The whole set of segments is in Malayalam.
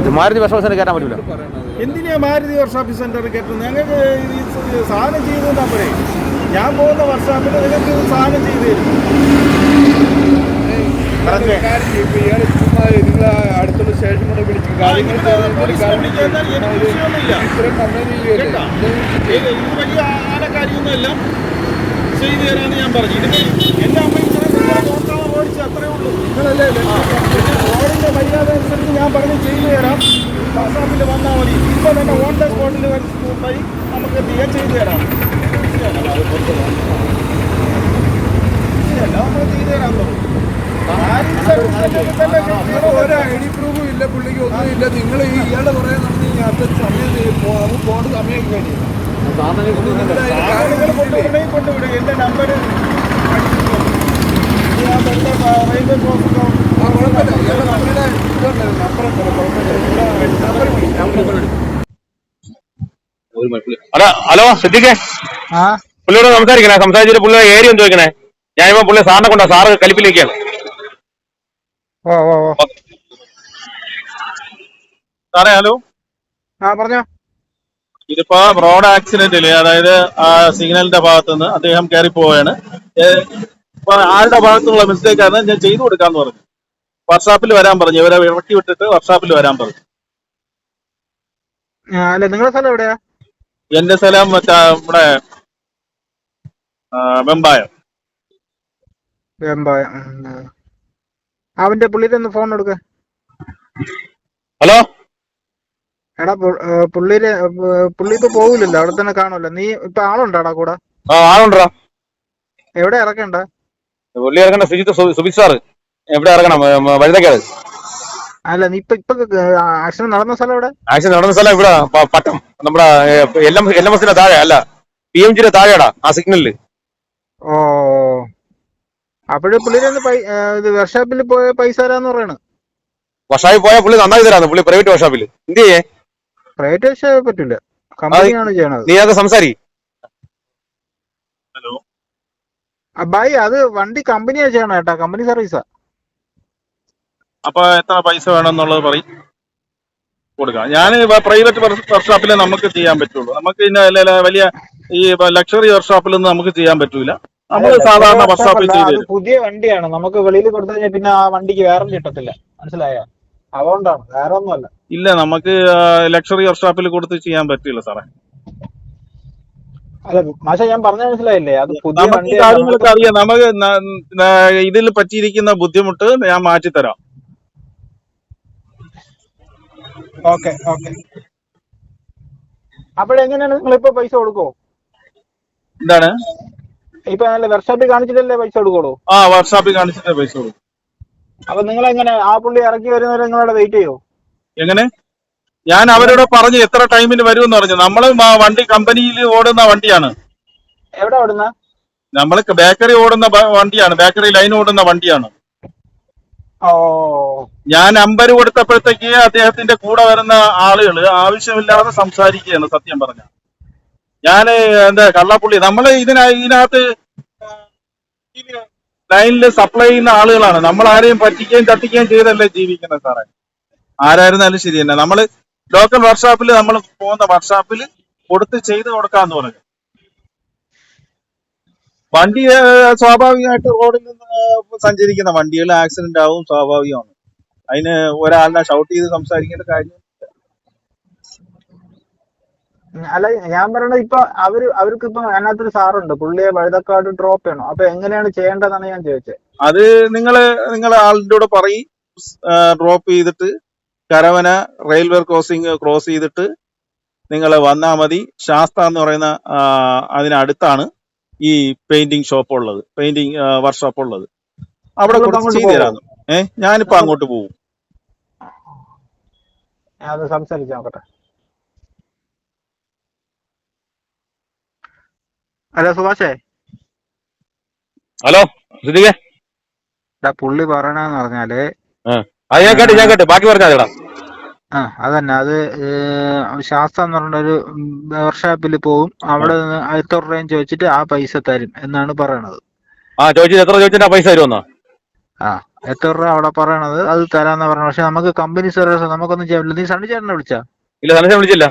ഇത് മാരുതി വിഷമത്തിന് കയറ്റാൻ പറ്റൂല. പറയണത് എന്തിനാ മാരുതി വർക്ക്ഷോപ്പ് സെന്റർ കയറ്റുന്നത്? ഞങ്ങൾക്ക് ഈ സാധനം ചെയ്തു തന്നപ്പോഴേ ഞാൻ പോകുന്ന വർഷോപ്പിൽ നിങ്ങൾക്ക് സാധനം ചെയ്തു അടുത്തുള്ള സ്റ്റേഷൻ കൂടെ വിളിച്ച് കാര്യങ്ങൾ വലിയ ആനക്കാരിയൊന്നുമല്ല. ചെയ്തു തരാമെന്ന് ഞാൻ പറഞ്ഞു. ഇതിന് എന്റെ അമ്മ ഇത്രയും ഓടിച്ചത്രേ നോക്കാൻ ഓടിച്ച് അത്രേ ഉള്ളൂ. നിങ്ങളല്ലേ പിന്നെ റോഡിന്റെ മര്യാദ അനുസരിച്ച് ഞാൻ പറഞ്ഞ് ചെയ്തു തരാം വർക്ക്ഷോപ്പിൽ വന്നാൽ മതി ഇപ്പോൾ തന്നെ ഓൺ ദ സ്പോട്ടിൽ വഴി നമുക്ക് ചെയ്യാൻ ചെയ്തു തരാം. ശരിയല്ല, നമ്മൾ ചെയ്തു തരാൻ തോന്നും ഒരു ഐ ഡി പ്രൂഫും ഇല്ല പുള്ളിക്ക് ഒന്നും ഇല്ല. നിങ്ങൾ ഈ ഇയാളുടെ പറയാൻ നടന്ന് ഈ അടുത്ത സമയം നമുക്ക് പോകേണ്ട സമയം കൊണ്ടുവിടുകയും കൊണ്ടുവിടുക. എന്റെ നമ്പർ ആ കുഴപ്പമില്ല. ഇയാളുടെ ഇതുണ്ടല്ലോ നമ്പറുണ്ടല്ലോ കുഴപ്പമില്ല നമ്പർ വിളി ഹലോ ഹലോ സിദ്ദിഖേ. ആ? പുള്ളിയോട് സംസാരിക്കണേ. സംസാരിച്ചിട്ട് പുള്ളിയുടെ ഏരിയ ഒന്ന് ചോദിക്കണേ. ഞാനിപ്പോ പുള്ളി സാറിനെ കൊണ്ടാ സാറ് കലിപ്പിലേക്കാണ് ഓ ഓ ഓ. സാറേ ഹലോ. ആ പറഞ്ഞോ. ഇതിപ്പോ റോഡ് ആക്സിഡന്റിൽ അതായത് ആ സിഗ്നലിന്റെ ഭാഗത്ത് നിന്ന് അദ്ദേഹം കയറി പോവുകയാണ് ഏ, ഇപ്പൊ ആരുടെ ഭാഗത്തുള്ള മിസ്റ്റേക്ക് ആണ് ഞാൻ ചെയ്തു കൊടുക്കാന്ന് പറഞ്ഞു. വർക്ക്ഷോപ്പിൽ വരാൻ പറഞ്ഞു. ഇവരെ ഇറക്കി വിട്ടിട്ട് വർക്ക്ഷോപ്പിൽ വരാൻ പറഞ്ഞു. അല്ല നിങ്ങളുടെ സ്ഥലം എവിടെയാ? എന്റെ സ്ഥലം മറ്റേ നമ്മുടെ വെമ്പായം. വെമ്പായം അവന്റെ പുള്ളിയുടെ ഒന്ന് ഫോൺ എടുക്ക. ഹലോ? എടാ പുള്ളിയുടെ പുള്ളി ഇപ്പൊ പോകില്ലല്ലോ അവിടെ തന്നെ കാണുമല്ലോ നീ ഇപ്പൊ ആളുണ്ടാടാ കൂടെ? ആളുണ്ടാ എവിടെ ഇറക്കണ്ട? പുള്ളി ഇറക്കണ്ട സുജിത്ത് സുബിത് സാറ്. എവിടെ ഇറങ്ങണം? വഴുതക്കാട് അല്ല നീ ഇപ്പൊ ഇപ്പൊ ആക്ഷൻ നടന്ന സ്ഥലം എവിടെ? ആക്ഷൻ നടന്ന സ്ഥലം ഇവിടെ പട്ടം. നമ്മുടെ എൽ എം എൽ എം എസിന്റെ താഴെ അല്ല പി എം ജിയുടെ താഴെടാ ആ സിഗ്നലിൽ. ഓ അപ്പോഴും പുള്ളിയുടെ ഒന്ന് പൈ- ഏ, ഇത് വർക്ക്ഷോപ്പിൽ പോയ പൈസ തരാന്ന് പറയണ്. വർഷാപ്പിൽ പോയാൽ പുള്ളി നന്നായി തരാന്ന് പുള്ളി പ്രൈവറ്റ് വർക്ക്ഷോപ്പിൽ എന്ത് ചെയ്യേ? പ്രൈവറ്റ് വർക്ക്ഷോപ്പ് പറ്റില്ല കമ്പനിയാണ് ചെയ്യണത്. നീ അത് സംസാരി. ഹലോ. അബ്ബായി അത് വണ്ടി കമ്പനിയാണ് ചെയ്യണം കേട്ടാ കമ്പനി സർവീസാ. അപ്പൊ എത്ര പൈസ വേണമെന്നുള്ളത് പറയും. കൊടുക്കാം. ഞാൻ പ്രൈവറ്റ് വർക്ക്ഷോപ്പിലെ നമുക്ക് ചെയ്യാൻ പറ്റുള്ളൂ. നമുക്ക് അല്ല വലിയ ഈ ലക്ഷറി വർക്ക്ഷോപ്പിലൊന്നും നമുക്ക് ചെയ്യാൻ പറ്റൂല. നമ്മൾ സാധാരണ വർക്ക്ഷോപ്പിൽ ചെയ്ത് പുതിയ വണ്ടിയാണ്. നമുക്ക് വെളിയിൽ കൊടുത്തു കഴിഞ്ഞാൽ പിന്നെ ആ വണ്ടിക്ക് വേറെ കിട്ടത്തില്ല. മനസ്സിലായോ? അതുകൊണ്ടാണ്. വേറെ ഒന്നുമല്ല ഇല്ല നമുക്ക് ലക്ഷറി വർക്ക്ഷോപ്പിൽ കൊടുത്ത് ചെയ്യാൻ പറ്റില്ല സാറേ. അല്ല മാഷ ഞാൻ പറഞ്ഞ മനസ്സിലായില്ലേ? അത് പുതിയ വണ്ടി കാര്യങ്ങളൊക്കെ അറിയാം. നമുക്ക് ഇതിൽ പറ്റിയിരിക്കുന്ന ബുദ്ധിമുട്ട് ഞാൻ മാറ്റിത്തരാം. ഓക്കെ ഓക്കെ അപ്പോഴെങ്ങനെയാണ് നിങ്ങൾ ഇപ്പൊ പൈസ കൊടുക്കോ? എന്താണ്? ഇപ്പൊ നല്ല വർക്ക്ഷോപ്പിൽ കാണിച്ചിട്ടല്ലേ പൈസ കൊടുക്കുള്ളൂ? ആ വർക്ക്ഷോപ്പിൽ കാണിച്ചിട്ടേ പൈസ കൊടുക്കും. അപ്പൊ നിങ്ങൾ എങ്ങനെ ആ പുള്ളി ഇറക്കി വരുന്നവരെ നിങ്ങളവിടെ വെയിറ്റ് ചെയ്യോ? എങ്ങനെ? ഞാൻ അവരോട് പറഞ്ഞു എത്ര ടൈമിന് വരുമെന്ന് പറഞ്ഞു. നമ്മൾ വണ്ടി കമ്പനിയിൽ ഓടുന്ന വണ്ടിയാണ്. എവിടെ ഓടുന്ന? നമ്മൾ ബേക്കറി ഓടുന്ന വണ്ടിയാണ്. ബേക്കറി ലൈൻ ഓടുന്ന വണ്ടിയാണ്. ഓ ഞാൻ നമ്പർ കൊടുത്തപ്പോഴത്തേക്ക് അദ്ദേഹത്തിന്റെ കൂടെ വരുന്ന ആളുകൾ ആവശ്യമില്ലാതെ സംസാരിക്കുകയാണ് സത്യം പറഞ്ഞ. ഞാൻ എന്താ കള്ളപ്പുള്ളി നമ്മൾ ഇതിന ഇതിനകത്ത് ലൈനിൽ സപ്ലൈ ചെയ്യുന്ന ആളുകളാണ്. നമ്മൾ ആരെയും പറ്റിക്കുകയും തട്ടിക്കുകയും ചെയ്തല്ലേ ജീവിക്കുന്നത് സാറേ? ആരായിരുന്നാലും ശരി തന്നെ. നമ്മൾ ലോക്കൽ വർക്ക്ഷോപ്പിൽ നമ്മൾ പോകുന്ന വർക്ക്ഷോപ്പിൽ കൊടുത്ത് ചെയ്ത് കൊടുക്കാന്ന് പറഞ്ഞു. വണ്ടി സ്വാഭാവികമായിട്ട് റോഡിൽ നിന്ന് സഞ്ചരിക്കുന്ന വണ്ടികൾ ആക്സിഡന്റ് ആവും സ്വാഭാവികമാണ്. അതിന് ഒരാളിനെ ഷൗട്ട് ചെയ്ത് സംസാരിക്കേണ്ട കാര്യം അല്ല ഞാൻ പറയണത് ഇപ്പൊ അവർ അവർക്ക് ഇപ്പൊ അതിനകത്തൊരു സാറുണ്ട്. പുള്ളിയെ വഴുതക്കാട് ഡ്രോപ്പ് ചെയ്യണം? അപ്പൊ എങ്ങനെയാണ് ചെയ്യേണ്ടതെന്നാണ് ഞാൻ ചോദിച്ചത്. അത് നിങ്ങൾ നിങ്ങളെ ആളിന്റെ കൂടെ പറയും. ഡ്രോപ്പ് ചെയ്തിട്ട് കരവന റെയിൽവേ ക്രോസിംഗ് ക്രോസ് ചെയ്തിട്ട് നിങ്ങൾ വന്നാൽ മതി. ശാസ്ത എന്ന് പറയുന്ന അതിനടുത്താണ് ഈ പെയിന്റിംഗ് ഷോപ്പ് ഉള്ളത്. പെയിന്റിംഗ് വർക്ക്ഷോപ്പ് ഉള്ളത്. അവിടെ ചെയ്തു തരാന്ന് ഏഹ് ഞാനിപ്പോ അങ്ങോട്ട് പോകും അത് സംസാരിച്ച് നോക്കട്ടെ. ഹലോ സുഭാഷേ. ഹലോ സിദ്ദിഖേ. പുള്ളി പറയണെന്ന് പറഞ്ഞാൽ അത് ഞാൻ കേട്ട് ഞാൻ കേട്ട്. ബാക്കി പറഞ്ഞാൽ ആ അതന്നെ. അത് ശാസ്ത്രം ശാസ്ത്ര എന്ന് പറഞ്ഞ ഒരു വർക്ക്ഷോപ്പിൽ പോവും. അവിടെ നിന്ന് എത്ര രൂപയും ചോദിച്ചിട്ട് ആ പൈസ തരും എന്നാണ് പറയണത്. ആ ചോദിച്ചത് എത്ര ചോദിച്ചിട്ട് ആ പൈസ തരുമെന്നോ? ആ എത്ര രൂപ അവിടെ പറയണത്? അത് തരാന്ന് പറഞ്ഞു പക്ഷെ നമുക്ക് കമ്പനി സർവീസ് നമുക്കൊന്നും ചെയ്യാൻ പറ്റില്ല. നീ സണ്ണി ചേട്ടനെ വിളിച്ചാ? ഇല്ല സനീഷ വിളിച്ചില്ല.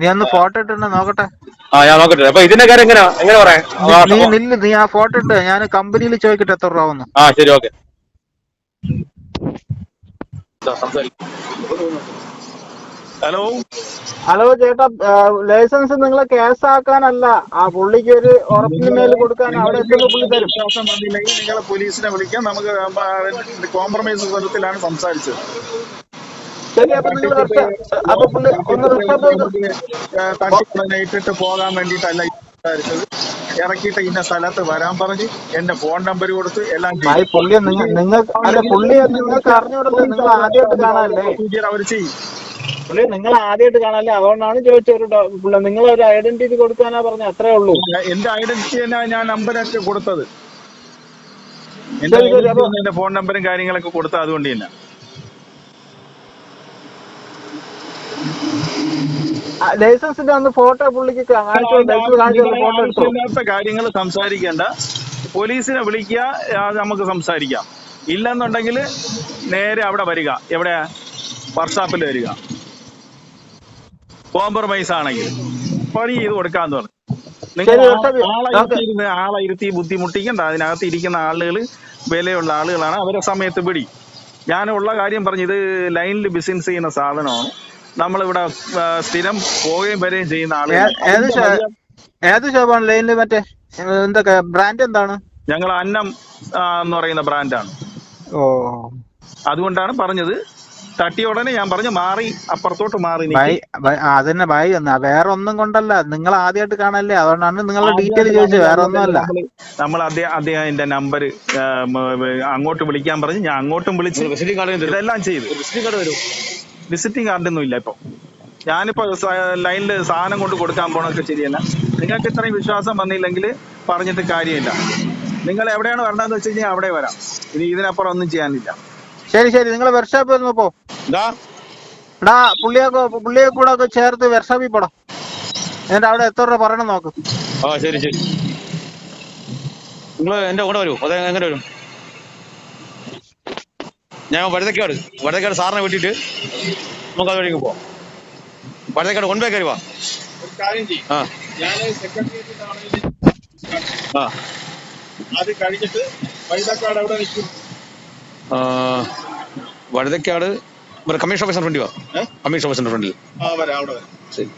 നീ അന്ന് ഫോട്ടോ ഇട്ടിട്ട് നോക്കട്ടെ. ആ ഞാൻ നോക്കട്ടെ. അപ്പൊ ഇതിന്റെ കാര്യം എങ്ങനെയാ എങ്ങനെ പറയാ. നീ നില്ല് നീ ആ ഫോട്ടോ ഇട്ട് ഞാൻ കമ്പനിയിൽ ചോദിക്കട്ടെ എത്ര രൂപ ആ ശരി ഓക്കെ. ഹലോ? ഹലോ ചേട്ടാ ലൈസൻസ് നിങ്ങളെ കേസാക്കാനല്ല. ആ പുള്ളിക്ക് ഒരു ഉറപ്പിന് മേൽ കൊടുക്കാൻ അവിടെ എത്തുന്ന പുള്ളി തരും. നിങ്ങളെ പോലീസിനെ വിളിക്കാം. നമുക്ക് കോംപ്രമൈസ് തരത്തിലാണ് സംസാരിച്ചത്. പുള്ളി ഇട്ടിട്ട് പോകാൻ വേണ്ടിട്ടല്ല സംസാരിച്ചത്. ഇറക്കിയിട്ട് ഇന്ന സ്ഥലത്ത് വരാൻ പറഞ്ഞ് എന്റെ ഫോൺ നമ്പർ കൊടുത്ത് എല്ലാം ഭായി പുള്ളിയെ നിങ്ങൾ അല്ല നിങ്ങൾക്ക് അറിഞ്ഞൂടല്ലോ നിങ്ങൾ ആദ്യമായിട്ട് കാണാനല്ലേ? അവർ ചെയ്യും. പുള്ളി നിങ്ങൾ ആദ്യമായിട്ട് കാണാല്ലേ? അതുകൊണ്ടാണ് ചോദിച്ചത് ഒരു പുള്ളി നിങ്ങൾ ഒരു ഐഡന്റിറ്റി കൊടുക്കാനാ പറഞ്ഞ അത്രേ ഉള്ളൂ. എന്റെ ഐഡന്റിറ്റി തന്നെ ഞാൻ നമ്പരൊക്കെ കൊടുത്തത്. എന്റെ ഫോൺ നമ്പറും കാര്യങ്ങളൊക്കെ കൊടുത്തത് അതുകൊണ്ട് തന്നെ. ലൈസൻസിന്റെ അന്ന് ഫോട്ടോ പുള്ളിക്ക് കാണിച്ചു? കാര്യങ്ങൾ സംസാരിക്കേണ്ട. പോലീസിനെ വിളിക്കുക നമുക്ക് സംസാരിക്കാം. ഇല്ലെന്നുണ്ടെങ്കിൽ നേരെ അവിടെ വരിക. എവിടെ വർഷാപ്പിൽ വരിക. കോംപ്രമൈസ് ആണെങ്കിൽ പണി ചെയ്ത് കൊടുക്കാന്ന് പറഞ്ഞു. നിങ്ങൾ ആളായിരുന്ന ആളായിരുത്തി ആളെ ഇരുത്തി ആളെ ഇരുത്തി ബുദ്ധിമുട്ടിക്കണ്ട. അതിനകത്ത് ഇരിക്കുന്ന ആളുകൾ വിലയുള്ള ആളുകളാണ്. അവരെ സമയത്ത് പിടി ഞാൻ ഉള്ള കാര്യം പറഞ്ഞു ഇത് ലൈനിൽ ബിസിനസ് ചെയ്യുന്ന സാധനമാണ്. നമ്മളിവിടെ സ്ഥിരം പോവുകയും വരികയും ചെയ്യുന്ന ആളുകൾ ഏത് ഷോപ്പാണ് ലൈനിൽ മറ്റേ? എന്തൊക്കെ? ബ്രാൻഡ് എന്താണ്? ഞങ്ങൾ അന്നം എന്ന് പറയുന്ന ബ്രാൻഡാണ് ഓ. അതുകൊണ്ടാണ് പറഞ്ഞത് തട്ടിയ ഉടനെ ഞാൻ പറഞ്ഞു മാറി അപ്പുറത്തോട്ട് മാറി അതന്നെ ബൈ എന്നാ വേറെ ഒന്നും കൊണ്ടല്ല. നിങ്ങൾ ആദ്യമായിട്ട് കാണല്ലേ? അതുകൊണ്ടാണ് നിങ്ങളുടെ ഡീറ്റെയിൽ ചോദിച്ചത്. വേറെ ഒന്നുമല്ല നമ്മൾ അദ്ദേഹം അദ്ദേഹത്തിന്റെ നമ്പർ അങ്ങോട്ട് വിളിക്കാൻ പറഞ്ഞു ഞാൻ അങ്ങോട്ടും വിളിച്ചു വിസിറ്റിംഗ് കാർഡ് ഇതെല്ലാം ചെയ്തു. വിസിറ്റിംഗ് കാർഡ് വരും വിസിറ്റിംഗ് കാർഡൊന്നും ഇല്ല ഇപ്പൊ. ഞാനിപ്പോ ലൈനിൽ സാധനം കൊണ്ട് കൊടുക്കാൻ പോണൊക്കെ ശരിയല്ല. നിങ്ങൾക്ക് ഇത്രയും വിശ്വാസം വന്നില്ലെങ്കിൽ പറഞ്ഞിട്ട് കാര്യമില്ല. നിങ്ങൾ എവിടെയാണ് വരണമെന്ന് വെച്ച് കഴിഞ്ഞാൽ അവിടെ വരാം. ഇനി ഇതിനപ്പുറം ഒന്നും ചെയ്യാനില്ല. ശരി ശരി. നിങ്ങൾ വർക്ക്ഷോപ്പിൽ ഒന്ന് പോ. ഇതാ എടാ പുള്ളിയൊക്കെ പുള്ളിയെ കൂടെ ഒക്കെ ചേർത്ത് വർക്ക്ഷോപ്പിൽ പോടാ. എന്നിട്ട് അവിടെ എത്ര രൂപ പറയണം നോക്ക്. ആ ശരി ശരി. നിങ്ങൾ എന്റെ കൂടെ വരൂ. അതെ എങ്ങനെ വരും? ഞാൻ വഴുതക്കാട് വഴുതക്കാട് സാറിനെ വിട്ടിട്ട് നമുക്ക് അത് വഴിക്ക് പോവാം. വഴുതക്കാട് കൊണ്ടുപോയി കയറി വാ. ആ. ആ. അത് കഴിഞ്ഞിട്ട് വൈദക്കാട് അവിടെ നിൽക്കും. ആ, വഴുതക്കാട് കമ്മീഷൻ ഓഫീസിന്റെ ഫ്രണ്ടിൽ വാ. കമ്മീഷൻ ഓഫീസിന്റെ ഫ്രണ്ടിൽ ശരി.